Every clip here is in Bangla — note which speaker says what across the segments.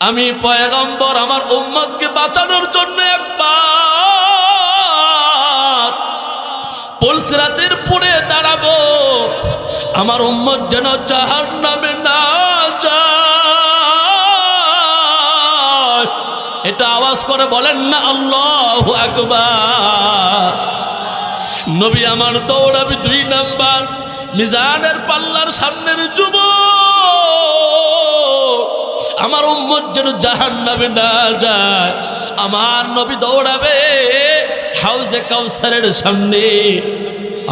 Speaker 1: আমি পয়গম্বর আমার উম্মতকে বাঁচানোর জন্য একবার পুলসিরাতের পরে দাঁড়াবো। আমার উম্মত যেন জাহার নামে না যায়। এটা আওয়াজ করে বলেন না, আল্লাহ আকবার। নবী আমার দৌড়াবি দুই নাম্বার। মিজানের পাল্লার সামনের যুব আমার উম্মত যেন জাহান নামে না যায়। আমার নবী দৌড়াবে হাউজে কাউসারের সামনে।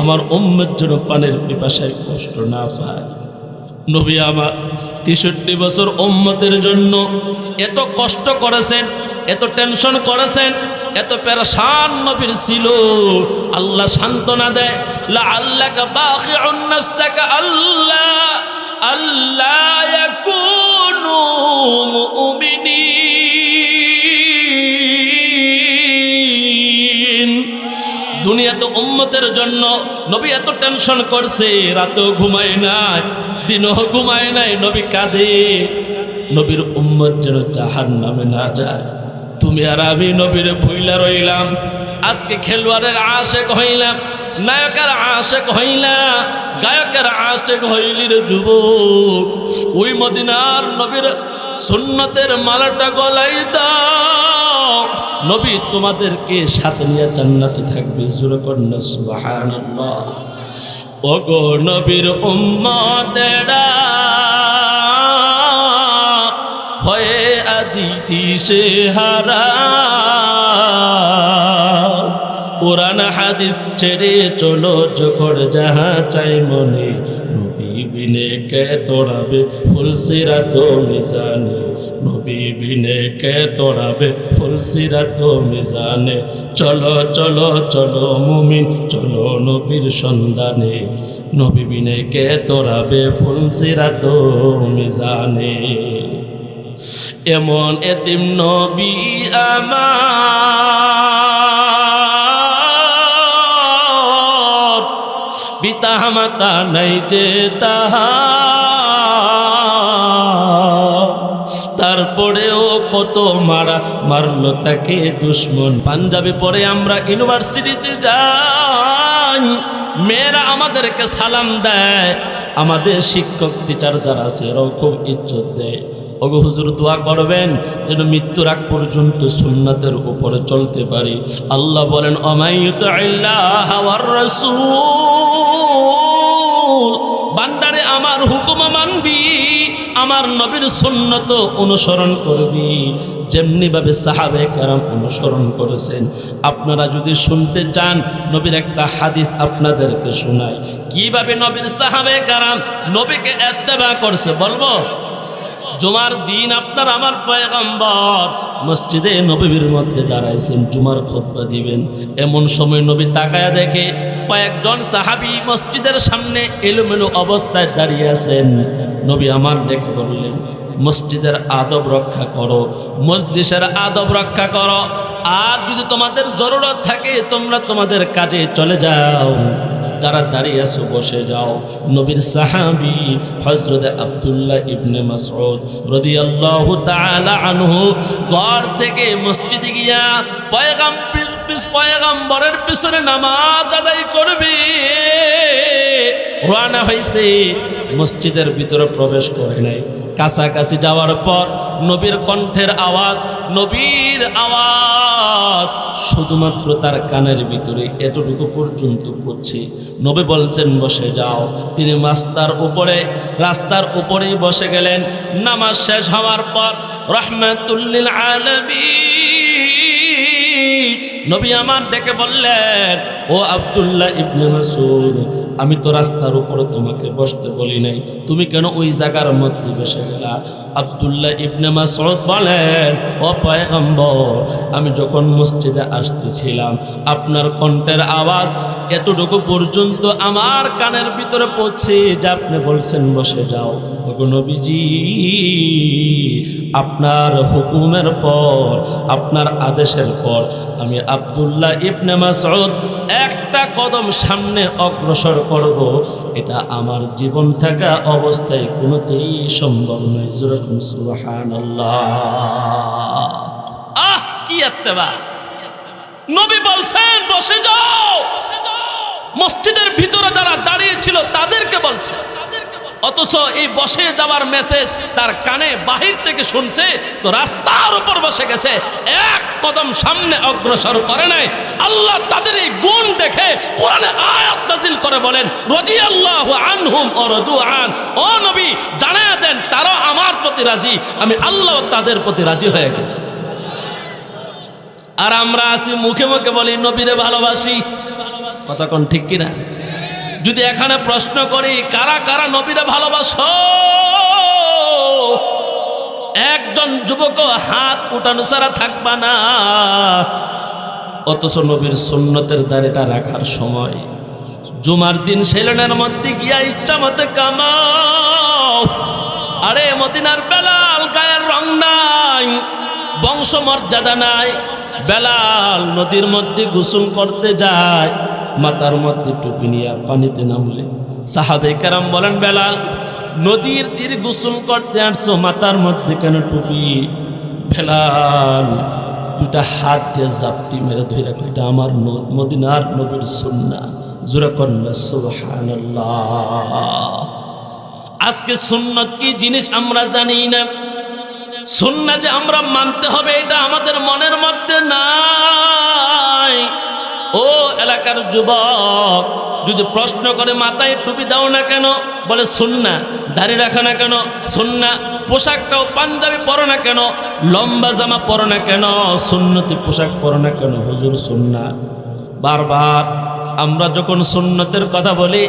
Speaker 1: আমার উম্মত যেন পানের পিপাসায় কষ্ট না পায়। নবী আমার তেষট্টি বছর উম্মতের জন্য এত কষ্ট করেছেন, এত টেনশন করেছেন এত পেরেশান নবীর ছিল। আল্লাহ সান্ত্বনা দেয় লা আল্লাহ বাখিউন নাফসাকা আল্লাহ আল্লাহ ইয়াকুনু মুমিনিন। দুনিয়াতে উম্মতের জন্য নবী এত টেনশন করছে, রাতেও ঘুমায় নাই, দিনও ঘুমায় নাই, নবী কাঁদে। নবীর উম্মত যেন জাহান নামে না যায়। তুমি আর আমি নবীর ভুইলা রইলাম। আজকে খেলোয়াড়ের আশেক হইলাম, নায়কের আশেক হইলা গায়কের আশেক হইলির যুবক। ওই মদিনার নবীর সুন্নতের মালাটা গলাই নবী, তোমাদেরকে সাথে নিয়ে জান্নাতে থাকবে সুরকন্যা সুবহানাল্লাহ। ওগো নবীর উম্মতেরা দিশে হারা। কোরআন হাদিস ছেড়ে চলো, যখন যাহা চাই মনে। নবী বিনে কে তোড়াবে ফুলসিরা তো মিজানে? নবী বিনে কে তোড়াবে ফুলসিরা তো মিজানে? চলো চলো চলো মুমিন, চলো নবীর সন্ধানে। নবী বিনে কে তোড়াবে ফুলসিরা তো মিজানে? এমন এতিম নবী আমার। পিতা মাতা নাই যে তারপরেও কত মারা মারলো তাকে দুশ্মন। পাঞ্জাবি পরে আমরা ইউনিভার্সিটিতে যাই। মেয়েরা আমাদেরকে সালাম দেয়। আমাদের শিক্ষক টিচার যারা আছে এরাও খুব ইজ্জত দেয়। ওগো হুজুর দোয়া করবেন যেন মৃত্যুর আগ পর্যন্ত সুন্নাতের উপরে চলতে পারি। আল্লাহ বলেন অমায়ুত বান্দারে, আমার হুকুম মানবি, আমার নবীর সুন্নত অনুসরণ করবি। যেমনিভাবে সাহাবে কারাম অনুসরণ করেছেন। আপনারা যদি শুনতে চান, নবীর একটা হাদিস আপনাদেরকে শোনায় কীভাবে নবীর সাহাবে কারাম নবীকে এত্তেবা করছে, বলব? জুমার দিন আপনার আমার পয়গম্বর। মসজিদে নবীর মধ্যে দাঁড়াইছেন, জুমার খোদ্া দিবেন। এমন সময় নবী তাকায়া দেখে কয়েকজন সাহাবি মসজিদের সামনে এলোমেলো অবস্থায় দাঁড়িয়ে আছেন। নবী আমার ডেকে বললেন, মসজিদের আদব রক্ষা করো মসজিদের আদব রক্ষা করো। আর যদি তোমাদের জরুরত থাকে, তোমরা তোমাদের কাজে চলে যাও। যারা দাঁড়িয়ে আছো, বসে যাও। নবীর সাহাবি হজরত আব্দুল্লাহ ইবনে মাসউদ রাদিয়াল্লাহু তাআলা আনহু ঘর থেকে মসজিদে গিয়া পয়গাম্বর পয়গাম্বরের পিছনে নামাজ আদায় করবে। রওনা হয়েছে মসজিদের ভিতরে প্রবেশ করে নাই। কাছাকাছি যাওয়ার পর নবীর কণ্ঠের আওয়াজ, নবীর আওয়াজ, শুধুমাত্র তার কানের ভিতরে এতটুকু পর্যন্ত পড়ছে। নবী বলছেন, বসে যাও। তিনি রাস্তার উপরে, রাস্তার উপরেই বসে গেলেন। নামাজ শেষ হওয়ার পর রহমাতুল্লিল আলমী নবী আমার ডেকে বললেন ও আবদুল্লাহ ইবনে মাসুদ আমি তো রাস্তার উপরে তোমাকে বসতে বলি নাই। তুমি কেন ওই জায়গার মধ্যে বসে গেলা? আব্দুল্লাহ ইবনে মাসউদ বলেন, ও পয়গম্বর, আমি যখন মসজিদে আসতেছিলাম, আপনার কণ্ঠের আওয়াজ এতটুকু পর্যন্ত আমার কানের ভিতরে পৌঁছে যে আপনি বলছেন, বসে যাও। নবীজি, আপনার হুকুমের পর, আপনার আদেশের পর আমি আবদুল্লাহ ইবনে মাসউদ একটা কদম সামনে অগ্রসর করব। এটা আমার জীবন থাকা অবস্থায় কোনোতেই সম্ভব নয়। সুবহানাল্লাহ। আহ কি এত্তেবা নবী বলছেন বসে যাও। মসজিদের ভিতরে যারা দাঁড়িয়েছিল তাদেরকে বলছে। অথচ এই বসে যাওয়ার মেসেজ তার কানে বাহির থেকে শুনছে, তো রাস্তার উপর বসে গেছে, এক কদম সামনে অগ্রসর করে নাই। আল্লাহ তাদের এই গুণ দেখে কোরআনে আয়াত নাজিল করে বলেন, রাদিয়াল্লাহু আনহুম ও রদু আন ও নবী, জানায়া দেন তারা আমার প্রতি রাজি, আমি আল্লাহ তাদের প্রতি রাজি হয়ে গেছি। আর আমরা আসি মুখে মুখে বলি, নবীরে ভালোবাসি। কোন ঠিক কিনা? যদি এখানে প্রশ্ন করি, কারা কারা নবীরে ভালোবাসো? একজন যুবক হাত উঠানো ছাড়া থাকবা না। অথচ নবীর সুন্নতের দ্বারেটা রাখার সময় জুমার দিন সেলেনের মধ্যে গিয়া ইচ্ছা মতে কামাও। আরে, মদিনার বেলাল গায়ের রং নাই, বংশমর্যাদা নাই। বেলাল নদীর মধ্যে গোসল করতে যায়। মাথার মধ্যে টুপি নিয়ে পানিতে নামলে। সাহাবে কেরাম বলেন, বেলাল, নদীর তীর গোসল করতে আসছো, মাথার মধ্যে কেন টুপি? বেলাল দুটা হাত দিয়ে জাপটি মেরে ধরে রাখো এটা আমার মদিনার নবীর সুন্না জোরে কন্যা আজকে সুন্নত কি জিনিস আমরা জানি না। সুন্না যে আমরা মানতে হবে, এটা আমাদের মনের মধ্যে নাই। ও এলাকার যুবক, যদি প্রশ্ন করে, মাথায় টুপি দাও না কেন? বলে, সুন্না। দাড়ি রাখো না কেন? সুন্না। পোশাকটাও পাঞ্জাবি পরো না কেন? লম্বা জামা পরো না কেন? সুন্নতি পোশাক পরো না কেন? হুজুর, সুন্না। বারবার আমরা যখন সুন্নতের কথা বলি,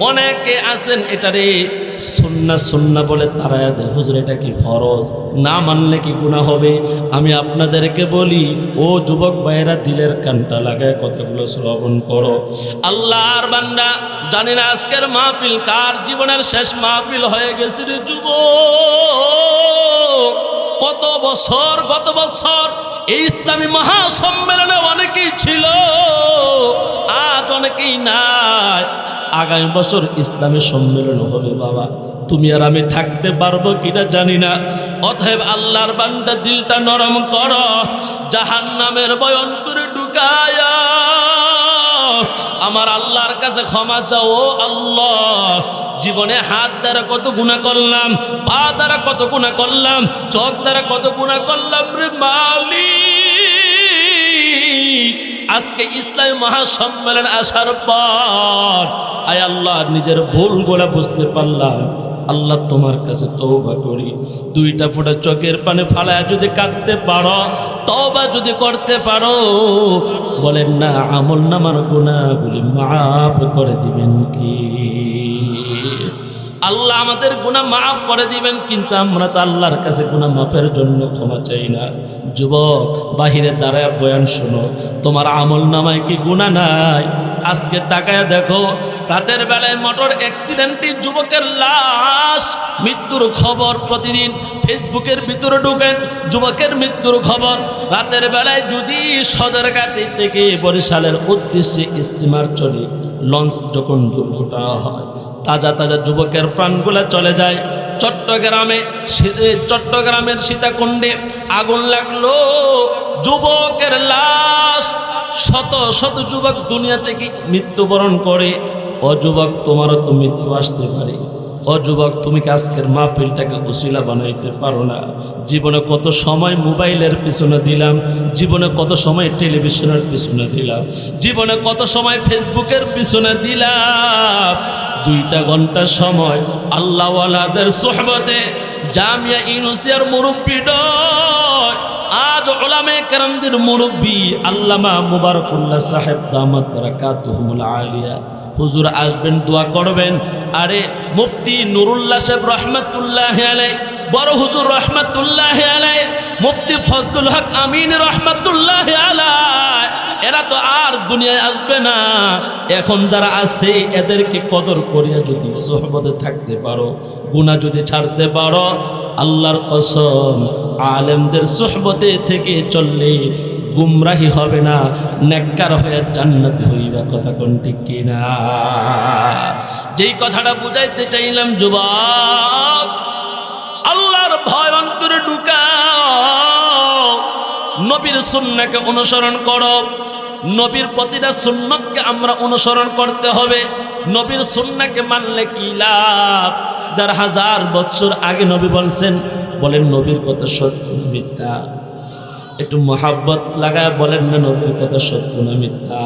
Speaker 1: অনেকে আছেন এটারে সুন্না সুন্না বলে তারা দেয়। হুজুর, এটা কি ফরজ? না মানলে কি গুণা হবে? আমি আপনাদেরকে বলি, ও যুবক ভাইয়েরা, দিলের কানটা লাগায় কথাগুলো শ্রবণ করো। আল্লাহর বান্দা, জানি না আজকের মাহফিল কার জীবনের শেষ মাহফিল হয়ে গেছে রে যুবক। কত বছর গত বছর এই ইসলামী মহাসম্মেলনে অনেকেই ছিল। আজ অনেকেই নাই। আগামী বছর ইসলামী সম্মেলন হবে বাবা। তুমি আর আমি থাকতে পারব কিনা জানি না। অতএব আল্লাহর বান্দা, দিলটা নরম কর। জাহান নামের বয়ন করে ঢুকায়া। আমার আল্লাহর কাছে ক্ষমা চাও, ও আল্লাহ। জীবনে হাত দ্বারা কত গুণা করলাম, পা দ্বারা কত গুণা করলাম, চোখ দ্বারা কত গুণা করলাম রে মালিক। আজকে ইসলামী মহাসম্মেলন আসার পর, আয় আল্লাহ, নিজের ভুল গোলা বুঝতে পারলাম। আল্লাহ তোমার কাছে তৌবা করি। দুইটা ফোঁটা চোখের পানে ফালায় যদি কাঁদতে পারো, তওবা যদি করতে পারো, বলেন না, আমল নামার গুণাগুলি মাফ করে দিবেন কি? আল্লাহ আমাদের গুণা মাফ করে দিবেন, কিন্তু আমরা তো আল্লাহর কাছে গুনাহ মাফের জন্য ক্ষমা চাই না। যুবক, বাহিরে দাঁড়ায় বয়ান শোনো। তোমার আমল নামায় কি গুণা নাই? আজকে তাকায় দেখো, রাতের বেলায় মোটর অ্যাক্সিডেন্টে যুবকের লাশ, মৃত্যুর খবর প্রতিদিন ফেসবুকের ভিতরে ঢুকেন, যুবকের মৃত্যুর খবর। রাতের বেলায় যদি সদরঘাটি থেকে বরিশালের উদ্দেশ্যে স্টিমার চলে, লঞ্চ যখন দুর্ঘটনা হয় তাজা তাজা যুবকের প্রাণগুলা চলে যায়। চট্টগ্রামে চট্টগ্রামের সীতাকুণ্ডে আগুন লাগল। যুবকের লাশ, শত শত যুবক দুনিয়া থেকে মৃত্যুবরণ করে। অযুবক তোমারও তো মৃত্যু আসতে পারে। ও যুবক, তুমি কি আজকের মাহফিলটাকে উসিলা বানাইতে পারো না? জীবনে কত সময় মোবাইলের পিছনে দিলাম, জীবনে কত সময় টেলিভিশনের পিছনে দিলাম, জীবনে কত সময় ফেসবুকের পিছনে দিলাম। দুইটা ঘণ্টা সময় আল্লাহওয়ালাদের সোহবতে জামিয়া ইউনুসিয়ার মুরব্বী আজ ওলামে কেরামদের মুরব্বী আল্লামা মুবারকুল্লাহ সাহেব দামাত বারাকাতুহুমুল আলিয়া। হুজুর আসবেন, দোয়া করবেন। আরে মুফতি নুরুল্লাহ সাহেব রহমতুল্লাহ আলাই বড় হুজুর রহমতুল্লাহ আলাই মুফতি ফজলুল হক আমিন রহমতুল্লাহ আলাই এরা তো আর দুনিয়ায় আসবে না। এখন যারা আছে, এদেরকে কদর করিয়া যদি সোহবতে থাকতে পারো গুণা যদি ছাড়তে পারো, আল্লাহর কসম, আলেমদের সোহবতে থেকে চললে গুমরাহি হবে না, নেককার হয়ে জান্নাতি হইবা। কথা কোন ঠিক কিনা? যেই কথাটা বুঝাইতে চাইলাম, যুবক, আল্লাহর ভয় অন্তরে ঢুকাও নবীর সুন্নাকে অনুসরণ করো। নবীর প্রতিটা সুন্নতকে আমরা অনুসরণ করতে হবে। নবীর সুন্নাকে মানলে কি লাভ? দেড় হাজার বছর আগে নবী বলছেন, বলেন, নবীর কথা সত্য না মিথ্যা? একটু মহাব্বত লাগায় বলেন, না, নবীর কথা সত্য না মিথ্যা?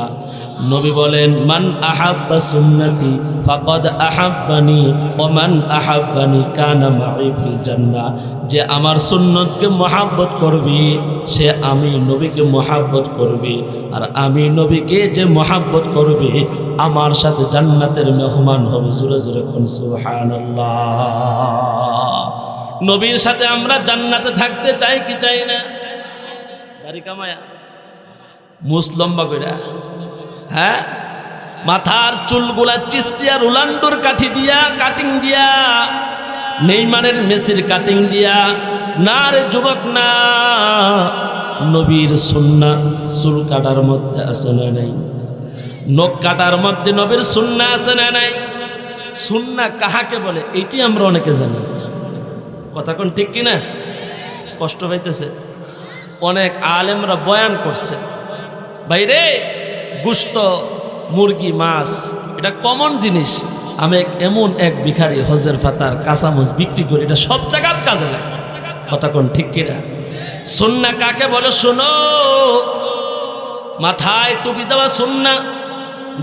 Speaker 1: নবী বলেন, মান আহাব্বা সুন্নতি ফাকদ আহাব্বানি ও মান আহাব্বানি কানা মাই ফিল জান্নাহ। যে আমার সুন্নতকে মহাব্বত করবি, সে আমি নবীকে মহাব্বত করবি। আর আমি নবীকে যে মহাব্বত করবি, আমার সাথে জান্নাতের মেহমান হবে। জোরে জোরে কোন সুবহানাল্লাহ। নবীর সাথে আমরা জান্নাতে থাকতে চাই কি চাই না? দাড়ি কামায়া মুস লম্বা কইরা হ্যাঁ? মাথার চুলগুলা চিস্তিয়া, রোলান্ডোর কাঠি দিয়া কাটিং দিয়া, নেইমারের মেসির কাটিং দিয়া। না রে যুবক, না। নবীর সুন্না চুল কাটার মধ্যে আছে না নাই? নখ কাটার মধ্যে নবীর সুন্না আছে না নাই? সুন্না কাহাকে বলে? এইটি আমরা অনেকে জানি। কথা কোন ঠিক কিনা? কষ্ট পাইতেছে। অনেক আলেমরা বয়ান করছে। বাইরে গুস্ত, মুরগি, মাছ, এটা কমন জিনিস। আমি এমন এক ভিখারি হজের ফাতার কাঁচামুচ বিক্রি করি, এটা সব জায়গার কাজে লাগে। কথা কোন ঠিক কিনা সুন্না কাকে বলে? শোনো, মাথায় টুপি দেওয়া সুন্না,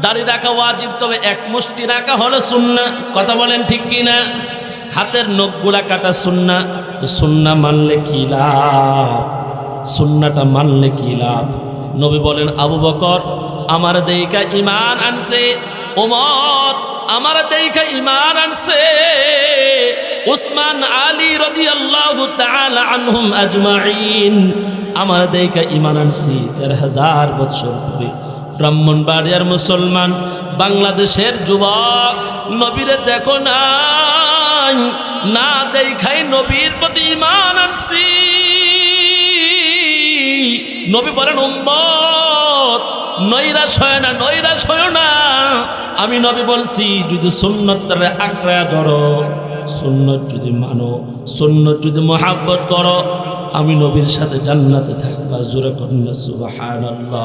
Speaker 1: দাড়ি রাখা ওয়াজিব, তবে এক মুষ্টি রাখা হলো সুন্না। কথা বলেন ঠিক কিনা হাতের নখগুলা কাটা সুন্না, তো সুন্না মানলে কি লাভ? সুন্নাটা মানলে কি লাভ? নবী বলেন, আবু বকর আমার দেইকা ইমান আনছে ওমর আমার দেইকা ইমান আনছে। উসমান আলী রাদিয়াল্লাহু তাআলা আনহুম আজমাইন আমার দেইকা ইমান আনছি দেড় হাজার বছর পরে ব্রাহ্মণবাড়িয়ার মুসলমান, বাংলাদেশের যুবক, নবীরে দেখো নাই, না দেখাই নবীর প্রতি ইমান আনছি। নবী বলেন, উম্মত নৈরাশ হয় না, নৈরাশ হয় না। আমি নবী বলছি, যদি সুন্নতরে আঁকড়া ধরো, সুন্নত যদি মানো, সুন্নত যদি মহাব্বত করো, আমি নবীর সাথে জান্নাতে থাকবা, জোরে কন্যা সুবহানাল্লাহ।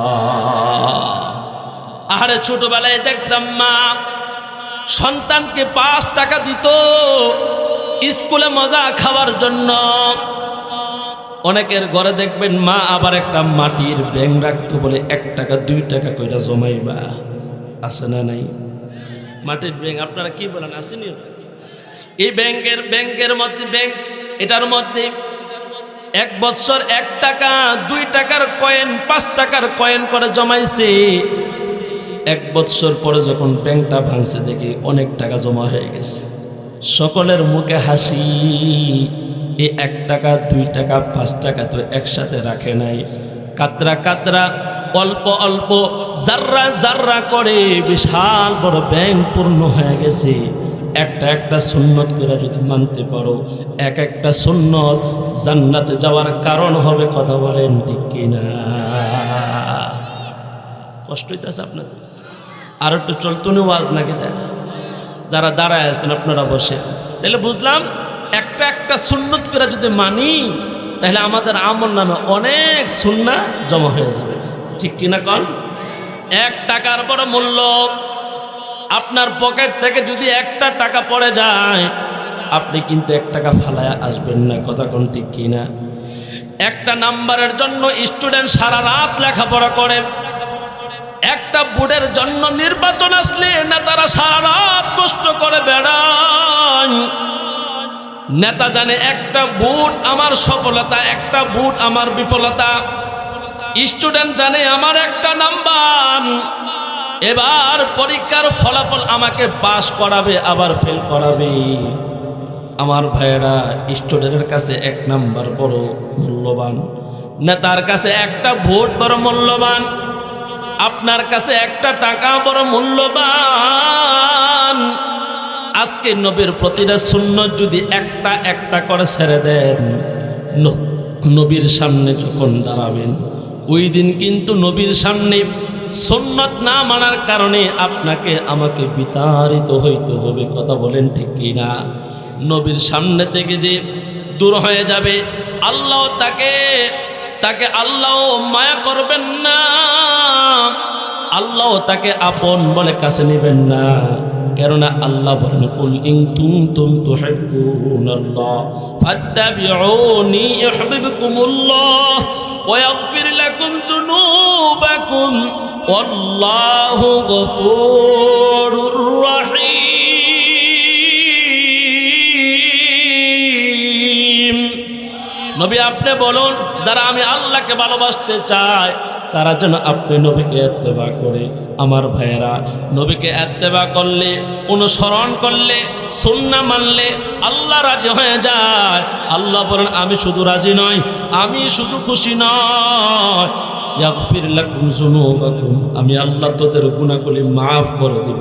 Speaker 1: আহারে ছোটবেলায় দেখতাম মা সন্তানকে পাঁচ টাকা দিত, স্কুলে মজা খাওয়ার জন্য। অনেকের ঘরে দেখবেন মা আবার একটা মাটির ব্যাং রাখতো বলে এক টাকা, দুই টাকা কইরা জমাইবা। আছে না নাই? মাটির ব্যাংক আপনারা কি বলেন, আসেনি? এই ব্যাংকের ব্যাংকের মধ্যে ব্যাংক এটার মধ্যে এক বছর এক টাকা, দুই টাকার কয়েন, পাঁচ টাকার কয়েন করে জমাইছে। এক বৎসর পরে যখন ব্যাংকটা ভাঙছে, দেখি অনেক টাকা জমা হয়ে গেছে। সকলের মুখে হাসি। এই এক টাকা, দুই টাকা, পাঁচ টাকা তো একসাথে রাখে নাই। কাতরা কাতরা, অল্প অল্প, জাররা জাররা করে বিশাল বড় ব্যাংক পূর্ণ হয়ে গেছে। একটা একটা সুন্নত করে যদি মানতে পারো, এক একটা সুন্নত জান্নাতে যাওয়ার কারণ হবে কথা বলেন ঠিক কিনা? কষ্ট হইতেছে আপনাদের। আর একটু চলতনি ওয়াজ নাকি দেয় যারা দাঁড়ায় আছেন আপনারা বসে। তাহলে বুঝলাম একটা একটা সুন্নত করে যদি মানি, তাহলে আমাদের আমল নামে অনেক সুন্না জমা হয়ে যাবে। ঠিক কিনা কন? এক টাকার বড় মূল্য আপনার পকেট থেকে যদি একটা টাকা পড়ে যায়, আপনি কিন্তু এক টাকা ফালায় আসবেন না। কথা কোন ঠিক কিনা একটা নাম্বারের জন্য স্টুডেন্ট সারা রাত লেখাপড়া করে। একটা বুটের জন্য নির্বাচন আসলে নেতারা সারা রাত কষ্ট করে বেড়ায়। নেতা জানে একটা বুট আমার সফলতা, একটা বুট আমার বিফলতা। স্টুডেন্ট জানে আমার একটা নাম্বার। এবার পরীক্ষার ফলাফল আমাকে পাশ করাবে, আবার ফেল করাবে। আমার ভাইয়েরা, স্টুডেন্টের কাছে এক নাম্বার বড় মূল্যবান। নেতার কাছে একটা ভোট বড় মূল্যবান। আপনার কাছে একটা টাকা বড় মূল্যবান। আজকে নবীর প্রতিটা শূন্য যদি একটা একটা করে ছেড়ে দেন নবীর সামনে যখন দাঁড়াবেন, ওই দিন কিন্তু নবীর সামনে সুন্নত না মানার কারণে আপনাকে, আমাকে বিতাড়িত হইতে হবে, কথা বলেন ঠিক কি না নবীর সামনে থেকে যে দূর হয়ে যাবে, আল্লাহ তাকে তাকে আল্লাহ মায়া করবেন না। আল্লাহ তাকে আপন বলে কাছে নেবেন না। কেননা আল্লাহ বলেন কুল ইন কুনতুম তুহিব্বুনাল্লাহ, ফাত্তাবিউনি ইউহিব্বুকুমুল্লাহ ওয়া ইয়াগফির লাকুম যুনুবাকুম, ওয়াল্লাহু গফুরুর রহিম। নবী আপনি বলুন, যারা আমি আল্লাহকে ভালোবাসতে চাই, তারা যেন আপনি নবীকে এত্তেবা করে। আমার ভাইয়েরা, নবীকে এত্তেবা করলে, অনুসরণ করলে, সুন্না মানলে আল্লাহ রাজি হয়ে যায়। আল্লাহ বলেন, আমি শুধু রাজি নয় আমি শুধু খুশি নয় আমি আল্লাহ তোদের গুনাহগুলি মাফ করে দেব।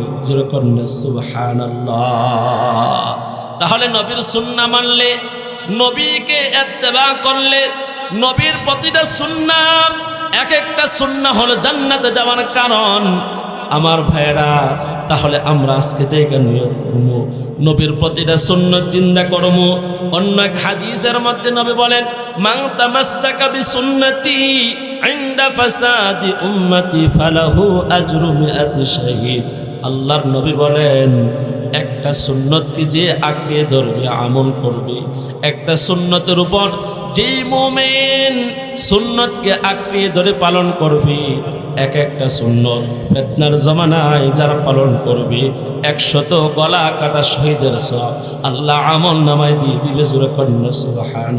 Speaker 1: তাহলে নবীর সুন্না মানলে, নবীকে এত্তেবা করলে, নবীর প্রতিটা সুন্না এক একটা সুন্না হলো জান্নাতে যাওয়ার কারণ। আমার ভাইয়েরা, তাহলে আমরা আজকে দেখে নিয়োগ করব নবীর প্রতিটা সুন্নত চিন্তা করব অন্য এক হাদিসের মধ্যে নবী বলেন মাং তামাসসাকা বিসুন্নতি ইনদা ফাসাদি উম্মতি ফালাহু আজরু মিআতি শাহীদ। আল্লাহর নবী বলেন, একটা সুন্নতকে যে আঁকড়ে ধরবে, আমল করবে, একটা সুন্নতের উপর যেই মোমেন সুন্নতকে আঁকড়ে ধরে পালন করবে এক একটা সুন্নত ফেতনার জমানায় যারা পালন করবে, একশত গলা কাটা শহীদের সব আল্লাহ আমল নামায় দিয়ে দিলে জোরে কন্যা সুবাহান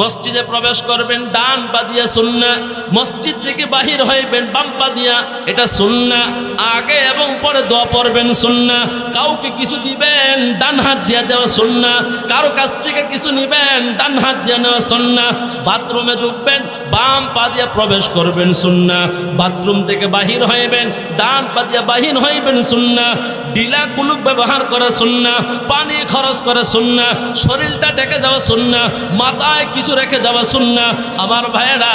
Speaker 1: মসজিদে প্রবেশ করবেন, ডান পা দিয়া সুন্না মসজিদ থেকে বাহির হইবেন, বাম পা দিয়া, এটা সুন্না আগে এবং পরে দোয়া পড়বেন সুন্না কাউকে কিছু দিবেন, ডান হাত দিয়া দেওয়া সুন্না কারও কাছ থেকে কিছু নিবেন, ডান হাত দিয়া নেওয়া সুন্না বাথরুমে ঢুকবেন, বাম পা দিয়া প্রবেশ করবেন সুন্না বাথরুম থেকে বাহির হইবেন, ডান পা দিয়া বাহির হইবেন সুন্না ডিলা কুলুক ব্যবহার করা সুন্না, পানি খরচ করা সুন্না, শরীরটা ডেকে যাওয়া সুন্না, মাথায় কিছু রেখে যাওয়া সুন্না। আমার ভাইয়েরা,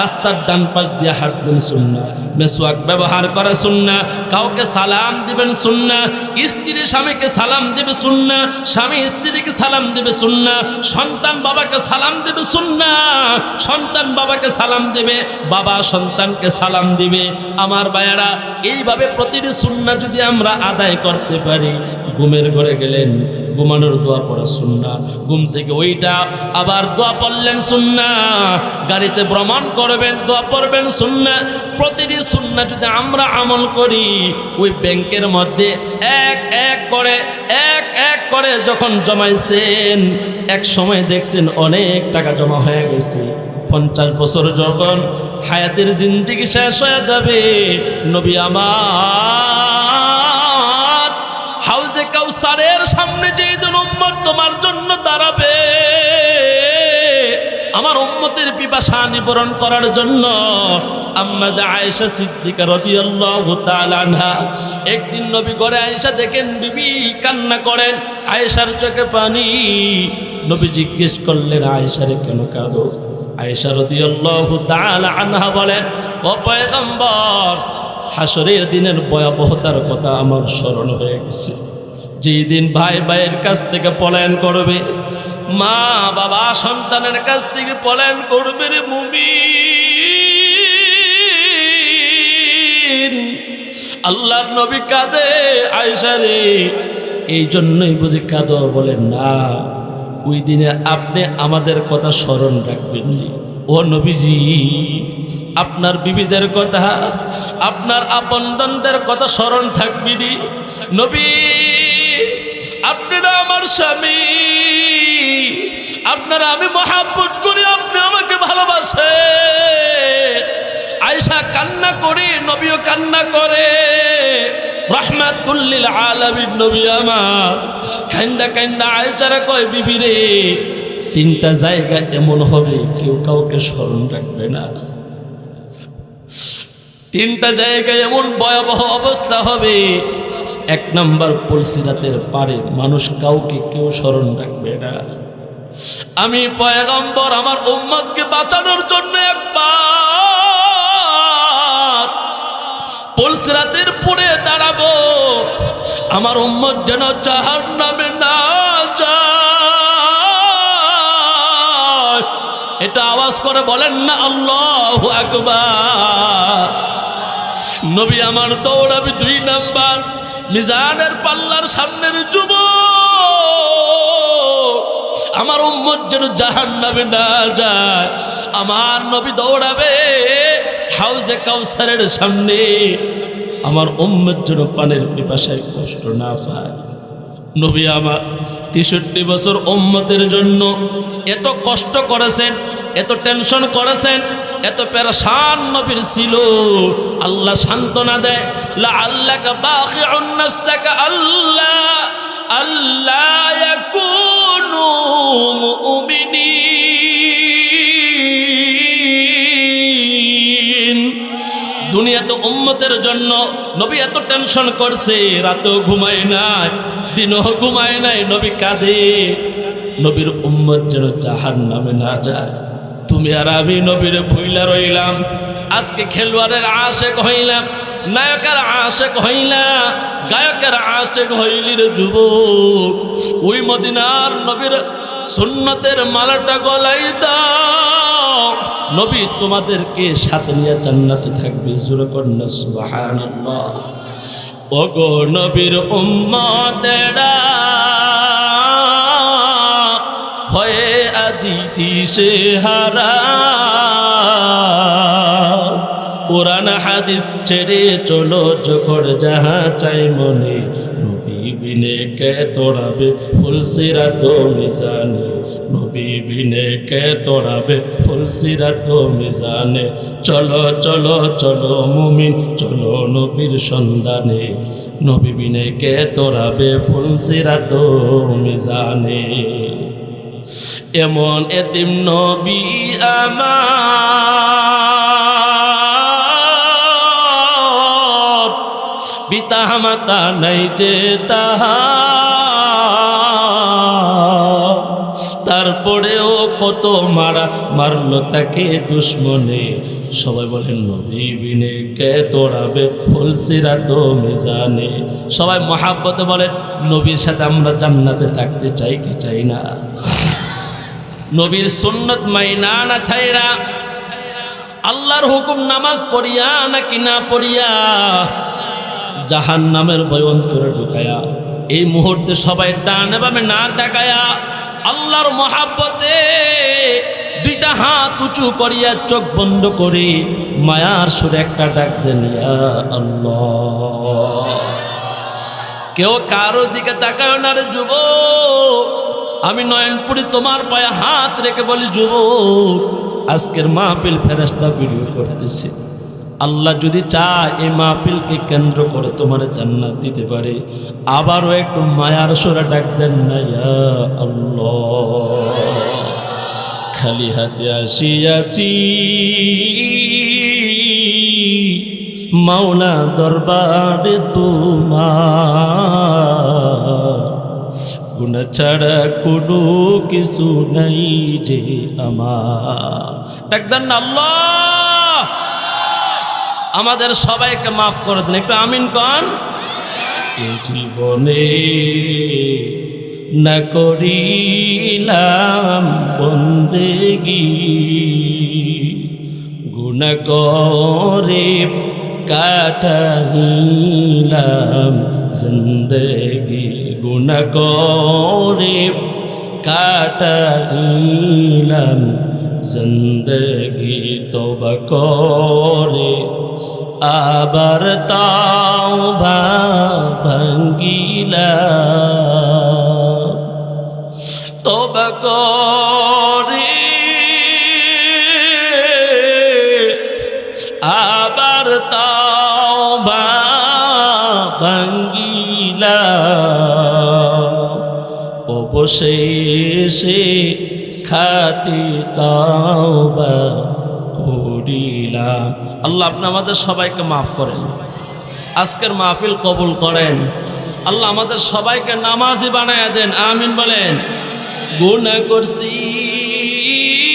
Speaker 1: রাস্তার ডান পাশ দিয়ে হাঁটবেন সুন্না। মেসোয়াক ব্যবহার করা সুন্না, কাউকে সালাম দিবেন সুন্না, স্ত্রী স্বামীকে সালাম দিবে সুন্না, স্বামী স্ত্রীকে সালাম দিবে সুন্না, সন্তান বাবাকে সালাম দিবে সুন্না, সন্তান বাবাকে সালাম দিবে, বাবা সন্তানকে সালাম দিবে। আমার ভাইয়েরা, এইভাবে প্রতিটি সুন্না যদি আমরা আদায় করতে পারি, ঘুমের ঘরে গেলেন, ঘুমানোর দোয়া পড়া সুন্না, ঘুম থেকে ওইটা আবার দোয়া পড়লেন সুন্না, গাড়িতে ভ্রমণ করবেন, দোয়া পড়বেন সুন্না প্রতিটি সুন্না যদি আমরা আমল করি, ওই ব্যাংকের মধ্যে এক এক করে, এক এক করে যখন জমাইছেন, এক সময় দেখছেন অনেক টাকা জমা হয়ে গেছে। পঞ্চাশ বছর যখন হায়াতের জিন্দিগি শেষ হয়ে যাবে, নবী আমার হাউজে কাউসারের সামনে যে দিন উম্মত তোমার জন্য দাঁড়াবে। আমার উম্মতের পিপাসা নিবরণ করার জন্য আম্মা যে আয়েশা সিদ্দিকা তাআলা আনহা একদিন নবী ঘরে আয়েশা দেখেন বিবি কান্না করেন। আয়েশার চোখে পানি। নবী জিজ্ঞেস করলেন, আয়েশারে কেন কাঁদো? আয়েশা রাদিয়াল্লাহু তাআলা আনহা বলেন, ও পয়গম্বর হাসরের দিনের ভয়াবহতার কথা আমার স্মরণ হয়ে গেছে। যেই দিন ভাই ভাইয়ের কাছ থেকে পলায়ন করবে, মা বাবা সন্তানের কাছ থেকে পলায়ন করবে রে মুমি আল্লাহর নবী কাঁদে আয়সা রে, এই জন্যই বুঝি কাঁদ বলেন, না, ওই দিনে আপনি আমাদের কথা স্মরণ রাখবেন ও নবীজি, আপনার বিবিদের কথা, আপনার আপনজনদের কথা স্মরণ থাকবি নবী আপনারা আমার স্বামী। আপনারা আমি মহাব্বত করি, আপনি আমাকে ভালোবাসে আয়সা কান্না করে, নবীও কান্না করে। রহমাতুল্লিল আলামিন, নবী আমার। কান্দা কান্দা আয়সারা কয়, বিবি রে, তিনটা জায়গা এমন হবে, কেউ কাউকে স্মরণ রাখবে না। তিনটা জায়গায় এমন ভয়াবহ অবস্থা হবে এক নাম্বার পলসিরাতের পারে। মানুষ কাউকে কেউ স্মরণ রাখবে না। আমি পয়গম্বর, আমার উম্মতকে বাঁচানোর জন্য একবার পলসিরাতের পরে দাঁড়াবো। আমার উম্মত যেন জাহার নামে না যায়। এটা আওয়াজ করে বলেন না, আল্লাহ আকবার। নবী আমার দৌড়াবি দুই নাম্বার। মিজানের পাল্লার সামনের যুব আমার উম্মত যেন জাহান নামে না যায়। আমার নবী দৌড়াবে হাউজে কাউসারের সামনে। আমার উম্মত যেন পানের পিপাসায় কষ্ট না পায়। নবী আমার, তেষট্টি বছর উম্মতের জন্য এত কষ্ট করেছেন, এত টেনশন করেছেন, এত পেরেশান নবীর ছিল। আল্লাহ সান্ত্বনা দেয় লা আল্লাহ বাখিউন নাফসাকা আল্লাহ মুমিনিন। দুনিয়াতে উম্মতের জন্য নবী এত টেনশন করছে, রাতেও ঘুমায় নাই। দিনও ঘুমায় নাই, নবী কাঁদে। নবীর উম্মত যেন জাহান নামে না যায়। তুমি আর আমি নবীর ভুইলা রইলাম। আজকে খেলোয়াড়ের আশেক হইলাম, নায়কের আশেক হইলাম, গায়কের আশেক হইলির যুবক। ওই মদিনার নবীর সুন্নতের মালাটা গলাই দাও। নবী, তোমাদেরকে সাথে নিয়ে জান্নাতে থাকবে। সুরকন্যা সুবহানাল্লাহ। ওগো নবীর উম্মতেরা, হয়ে আজি দিশে হারা। কোরআন হাদিস ছেড়ে চলো যখন যাহা চাই মনে বিনে কে তোড়াবে ফুলসিরা তো মিজানে। নবী বিনে কে তোড়াবে ফুলসিরা তো মিজানে। চলো চলো চলো মুমিন, চলো নবীর সন্ধানে। নবী বিনে কে তোড়াবে ফুলসিরা তো মিজানে। এমন এতিম নবী আমার পিতা মাতা নাই যে তারপরেও কত মারা মারলো তাকে দুশ্মনে। সবাই বলেন, নবী বিনে কে তোড়াবে ফুলসিরা তো মিজানে? সবাই মহাব্বতে বলেন, নবীর সাথে আমরা জান্নাতে থাকতে চাই কি চাই না? নবীর সুন্নত মাইনা না ছাইরা, আল্লাহর হুকুম নামাজ পড়িয়া নাকি না পড়িয়া জাহান নামের ভয় ঢুকায়া। এই মুহূর্তে সবাই ডানে বামে না ডাকায়া আল্লাহর মহাব্বতে দুইটা হাত উঁচু করিয়া চোখ বন্ধ করে মায়ার সুরে একটা ডাক দেন কেউ কারও দিকে তাকায় না রে যুবক। আমি নয়নপুরি তোমার পায়ে হাত রেখে বলি, যুবক, আজকের মাহফিল ফেরেস্তা ভিডিও করতেছে। আল্লাহ যদি চায় এই মাহফিলকে কেন্দ্র করে তোমার জান্নাত দিতে পারে। আবারও একটু মায়ার সোরা ডাক দেন না আল্লাহ। খালি হাতে আসিয়াছি। মাওলা দরবারে তোমার। গুণা ছাড়া কোনো কিছু নাই যে আমার। ডাকদান না, আল্লাহ। আমাদের সবাইকে মাফ করে দিন, একটু আমিন কন। জীবনে না করিলাম বন্দেগি। গুণ করে কাটাইলাম জিন্দগি। গুণ করে কাটাইলাম জিন্দগি, তবা করে আবার তাও ভাঙ্গিলা। তবা করে আবার তাও ভাঙ্গিলা। অবশেষে খাটি তাও বা ঘটিলাম আল্লাহ আপনি আমাদের সবাইকে মাফ করেন। আজকের মাহফিল কবুল করেন। আল্লাহ আমাদের সবাইকে নামাজি বানায় দেন। আমিন বলেন। গুণা করছি।